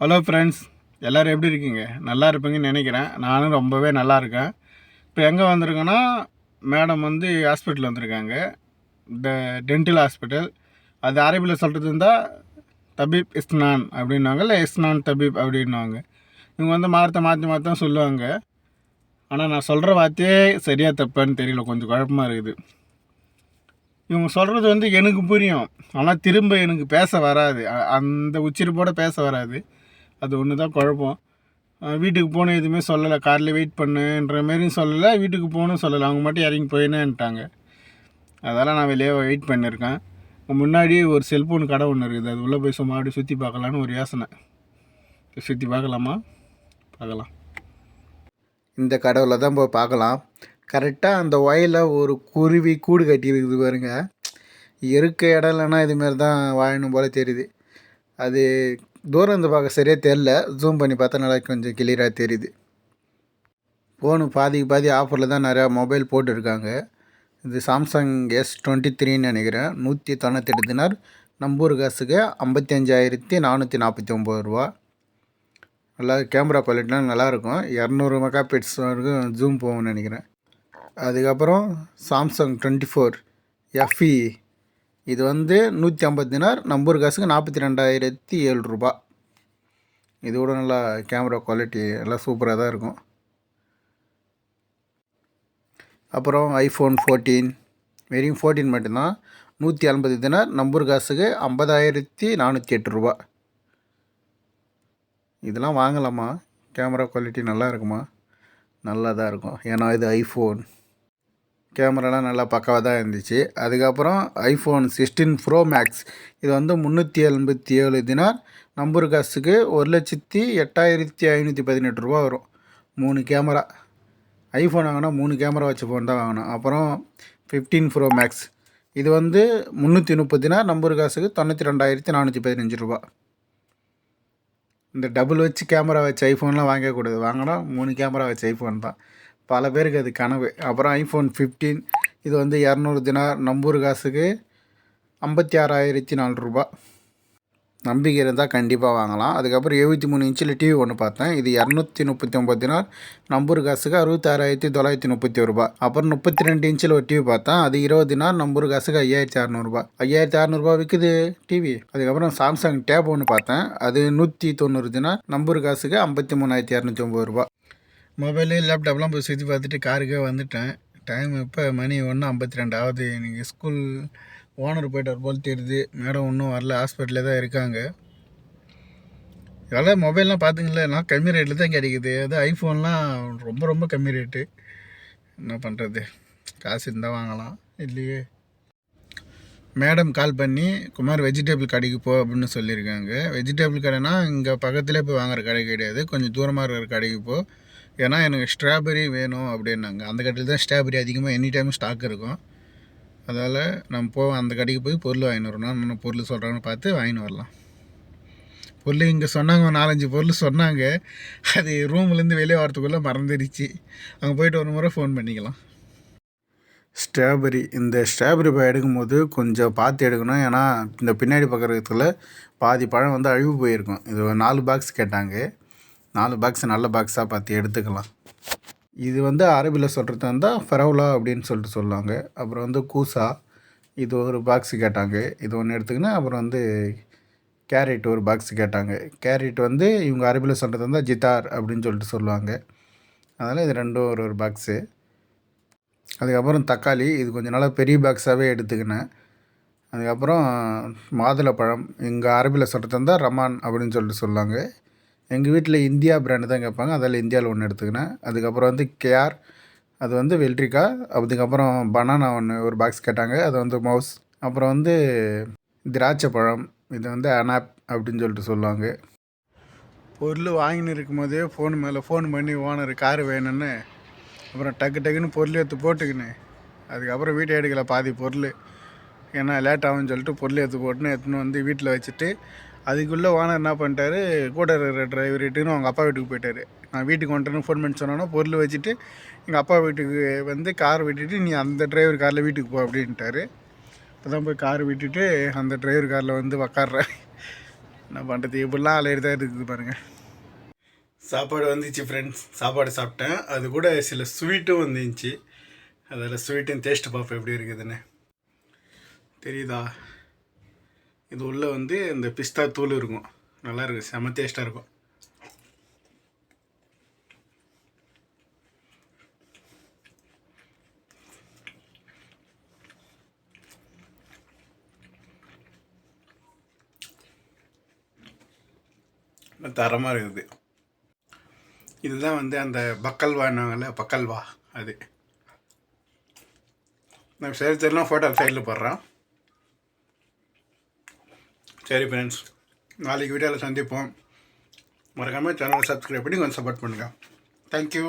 Hello friends எல்லோரும் எப்படி இருக்கீங்க? நல்லா இருப்பீங்கன்னு நினைக்கிறேன். நானும் ரொம்பவே நல்லா இருக்கேன். இப்போ எங்கே வந்திருக்கேன்னா மேடம் வந்து ஹாஸ்பிட்டல் வந்திருக்காங்க. இந்த டென்டல் ஹாஸ்பிட்டல் அது அரபியில் சொல்கிறது இருந்தால் தபீப் இஸ்னான் அப்படின்வாங்க இல்லை இஸ்னான் தபீப் அப்படின்வாங்க இவங்க வந்து மாற்ற மாற்றி மாற்றி தான் சொல்லுவாங்க. ஆனால் நான் சொல்கிற வார்த்தையே சரியாக தப்பான்னு தெரியல. கொஞ்சம் குழப்பமாக இருக்குது. இவங்க சொல்கிறது வந்து எனக்கு புரியும். ஆனால் திரும்ப எனக்கு பேச வராது. அந்த உச்சரிப்போட பேச வராது. அது ஒன்று தான் குழப்பம். வீட்டுக்கு போகணும் எதுவுமே சொல்லலை. காரில் வெயிட் பண்ணுன்ற மாரியும் சொல்லலை. வீட்டுக்கு போகணும் சொல்லலை. அவங்க மட்டும் இறங்கி போயினேன்ட்டாங்க. அதெல்லாம் நான் வெளியே வெயிட் பண்ணியிருக்கேன். முன்னாடி ஒரு செல்ஃபோன் கடை ஒன்று இருக்குது. அது உள்ளே போய் சும்மா அப்படியே சுற்றி பார்க்கலான்னு ஒரு யோசனை. சுற்றி பார்க்கலாமா? பார்க்கலாம். இந்த கடவுளை தான் போய் பார்க்கலாம். கரெக்டாக அந்த ஒயில ஒரு குருவி கூடு கட்டியிருக்குது பாருங்கள் பாருங்க. இருக்க இடம் இல்லைன்னா இதுமாரி தான் வாழணும் போல் தெரியுது. அது தூரம் இருந்து பார்க்க சரியாக தெரில ஜூம் பண்ணி பார்த்தா நல்லா கொஞ்சம் கிளியராக தெரியுது. ஃபோனு பாதிக்கு பாதி ஆஃபரில் தான் நிறையா மொபைல் போட்டிருக்காங்க. இது சாம்சங் எஸ் டுவெண்ட்டி த்ரீன்னு நினைக்கிறேன். நூற்றி தொண்ணூத்தெட்டு தினார் நம்பூர் காசுக்கு ஐம்பத்தி அஞ்சாயிரத்தி நானூற்றி நாற்பத்தி ஒம்பது ரூபா நல்லா கேமரா குவாலிட்டிலாம் நல்லாயிருக்கும் இரநூறு மெகா பிக்ஸ் வரைக்கும் ஜூம் போகும்னு நினைக்கிறேன். அதுக்கப்புறம் சாம்சங் டுவெண்ட்டி ஃபோர் எஃப்இ இது வந்து நூற்றி ஐம்பது தினார். நம்பூர் காசுக்கு நாற்பத்தி ரெண்டாயிரத்தி ஏழு ரூபா. இதோட நல்லா கேமரா குவாலிட்டி எல்லாம் சூப்பராக தான் இருக்கும். அப்புறம் ஐஃபோன் ஃபோர்டீன் வெறும் ஃபோர்டீன் மட்டும்தான். நூற்றி ஐம்பது தினார். நம்பூர் காசுக்கு ஐம்பதாயிரத்தி நானூற்றி எட்டு ரூபா. இதெல்லாம் வாங்கலாமா? கேமரா குவாலிட்டி நல்லா இருக்குமா? நல்லா தான் இருக்கும். ஏன்னா இது ஐஃபோன் கேமராலாம் நல்லா பக்காவாக தான் இருந்துச்சு. அதுக்கப்புறம் ஐஃபோன் சிக்ஸ்டீன் ப்ரோ மேக்ஸ் இது வந்து முந்நூற்றி எண்பத்தி ஏழு தினார். நம்பர் காசுக்கு ஒரு லட்சத்தி எட்டாயிரத்தி ஐநூற்றி பதினெட்டு ரூபா வரும். மூணு கேமரா. ஐஃபோன் வாங்கினா மூணு கேமரா வச்ச ஃபோன் தான் வாங்கணும். அப்புறம் ஃபிஃப்டீன் ப்ரோ மேக்ஸ் இது வந்து முந்நூற்றி முப்பது நம்பர் காசுக்கு தொண்ணூற்றி ரெண்டாயிரத்தி நானூற்றி பதினஞ்சு ரூபா. இந்த டபுள் வச்சு கேமரா வச்ச ஐஃபோன்லாம் வாங்கக்கூடாது. வாங்கினா மூணு கேமரா வச்ச ஐஃபோன் தான். பல பேருக்கு அது கனவு. அப்புறம் ஐஃபோன் ஃபிஃப்டீன் இது வந்து இரநூறு தினார் நம்பூர் காசுக்கு ஐம்பத்தி ஆறாயிரத்தி நாலு ரூபா. நம்பிக்கை இருந்தால் கண்டிப்பாக வாங்கலாம். அதுக்கப்புறம் எழுபத்தி மூணு இன்ச்சில் டிவி ஒன்று பார்த்தேன். இது இரநூத்தி முப்பத்தி ஒம்பது தினார் நம்பூர் காசுக்கு அறுபத்தாறாயிரத்தி தொள்ளாயிரத்தி முப்பத்தி ஒரு ரூபா. அப்புறம் முப்பத்தி ரெண்டு இன்ச்சில் ஒரு டிவி பார்த்தேன். அது இருபது தினார் நம்பூர் காசுக்கு ஐயாயிரத்தி அறநூறுபா ஐயாயிரத்தி அறநூறுபா விற்குது டிவி அதுக்கப்புறம் சாம்சங் டேப் ஒன்று பார்த்தேன். அது நூற்றி தொண்ணூறு தினார் நம்பூர் காசுக்கு ஐம்பத்தி மூணாயிரத்தி இரநூத்தி ஒம்பது ரூபா. மொபைலு லேப்டாப்லாம் போய் சுற்றி பார்த்துட்டு காருக்கே வந்துட்டேன். டைம் இப்போ மணி ஒன்று ஐம்பத்தி ரெண்டு ஆகுது. நீங்கள் ஸ்கூல் ஓனர் போயிட்டார் போல் தெரியுது. மேடம் ஒன்றும் வரல. ஹாஸ்பிட்டலில் தான் இருக்காங்க. இதெல்லாம் மொபைல்லாம் பார்த்துங்களேன் கம்மி ரேட்டில் தான் கிடைக்குது அது ஐஃபோன்லாம் ரொம்ப ரொம்ப கம்மி ரேட்டு என்ன பண்ணுறது காசு இருந்தால் வாங்கலாம். இல்லையே. மேடம் கால் பண்ணி குமார் வெஜிடபிள் கடைக்கு போ அப்படின்னு சொல்லியிருக்காங்க. வெஜிடபிள் கடைனா இங்கே பக்கத்துலேயே போய் வாங்குற கடை கிடையாது. கொஞ்சம் தூரமாக இருக்கிற கடைக்கு போ. ஏன்னா எனக்கு ஸ்ட்ராபெரி வேணும் அப்படின்னாங்க. அந்த கடையில் தான் ஸ்ட்ராபெரி அதிகமாக எனி டைம் ஸ்டாக் இருக்கும். அதால் நம்ம போவோம் அந்த கடைக்கு போய் பொருள் வாங்கினு வரணும். நான் பொருள் சொல்கிறாங்கன்னு பார்த்து வாங்கின்னு வரலாம். பொருள் இங்கே சொன்னாங்க ஒரு நாலஞ்சு பொருள் சொன்னாங்க. அது ரூம்லேருந்து வெளியே வரத்துக்குள்ளே மறந்துடுச்சு. அங்கே போயிட்டு ஒரு முறை ஃபோன் பண்ணிக்கலாம். ஸ்ட்ராபெரி இந்த ஸ்ட்ராபெரி பழம் எடுக்கும்போது கொஞ்சம் பார்த்து எடுக்கணும். ஏன்னா இந்த பின்னாடி பக்கத்தில் பாதி பழம் வந்து அழிவு போயிருக்கும். இது நாலு பாக்ஸ் கேட்டாங்க. நாலு பாக்ஸ் நல்ல பாக்ஸாக பார்த்து எடுத்துக்கலாம். இது வந்து அரபியில் சொல்கிறது இருந்தால் ஃபெரவுலா அப்படின்னு சொல்லிட்டு சொல்லுவாங்க அப்புறம் வந்து கூசா இது ஒரு பாக்ஸ் கேட்டாங்க. இது ஒன்று எடுத்துக்கினேன் அப்புறம் வந்து கேரட் ஒரு பாக்ஸ் கேட்டாங்க. கேரட் வந்து இவங்க அரபியில் சொல்கிறது இருந்தால் ஜித்தார் அப்படின்னு சொல்லிட்டு சொல்லுவாங்க. அதனால் இது ரெண்டும் ஒரு ஒரு பாக்ஸு அதுக்கப்புறம் தக்காளி இது கொஞ்சம் நாளாக பெரிய பாக்ஸாகவே எடுத்துக்கினேன். அதுக்கப்புறம் மாதுளப்பழம் இங்கே அரபியில் சொல்கிறது இருந்தால் ரமான் அப்படின்னு சொல்லிட்டு சொல்லுவாங்க எங்கள் வீட்டில் இந்தியா பிராண்டு தான் கேட்பாங்க. அதில் இந்தியாவில் ஒன்று எடுத்துக்கினேன். அதுக்கப்புறம் வந்து கேஆர் அது வந்து வெல்ட்ரிக்கா அதுக்கப்புறம் பனானா ஒன்று ஒரு பாக்ஸ் கேட்டாங்க. அது வந்து மவுஸ். அப்புறம் வந்து திராட்சை பழம். இது வந்து அனாப் அப்படின்னு சொல்லிட்டு சொல்லுவாங்க. பொருள் வாங்கின்னு இருக்கும்போதே ஃபோன் மேலே ஃபோன் பண்ணி ஓனர் கார் வேணும்னு. அப்புறம் டக்கு டக்குன்னு பொருள் எடுத்து போட்டுக்கின்னு அதுக்கப்புறம் வீட்டை எடுக்கல பாதி பொருள். ஏன்னா லேட் ஆகும்னு சொல்லிட்டு பொருள் எடுத்து போட்டுன்னு எடுத்துன்னு வந்து வீட்டில் வச்சுட்டு அதுக்குள்ளே ஓனர் என்ன பண்ணிட்டாரு கூட இருக்கிற டிரைவர் இட்டுன்னு அவங்க அப்பா வீட்டுக்கு போயிட்டாரு. நான் வீட்டுக்கு வந்துட்டேன்னு ஃபோன் பண்ணி சொன்னோன்னா பொருள் வச்சுட்டு எங்கள் அப்பா வீட்டுக்கு வந்து கார் விட்டுட்டு நீ அந்த டிரைவர் காரில் வீட்டுக்கு போ அப்படின்ட்டாரு. இப்போ தான் போய் கார் விட்டுட்டு அந்த டிரைவர் காரில் வந்து உக்காடுறேன் என்ன பண்ணுறது இப்படிலாம் அலையிட்டு தான் இருக்குது பாருங்கள் சாப்பாடு வந்துச்சு ஃப்ரெண்ட்ஸ் சாப்பாடு சாப்பிட்டேன். அது கூட சில ஸ்வீட்டும் வந்துச்சு. அதில் ஸ்வீட்டும் டேஸ்ட் பார்ப்பேன் எப்படி இருக்குதுன்னு. தெரியுதா? இது உள்ளே வந்து இந்த பிஸ்தா தூள் இருக்கும். நல்லா இருக்குது செம டேஸ்ட்டாக இருக்கும். தரமாக இருக்குது. இதுதான் வந்து அந்த பக்கல்வான்னாங்கல்ல பக்கல்வா அது. நான் சரி தெரியலாம் ஃபோட்டோ சைடில் போடுறேன். சரி ஃப்ரெண்ட்ஸ் நாளைக்கு வீடியோவில் சந்திப்போம். மறக்காமல் சேனலை சப்ஸ்கிரைப் பண்ணி கொஞ்சம் சப்போர்ட் பண்ணுங்கள் தேங்க்யூ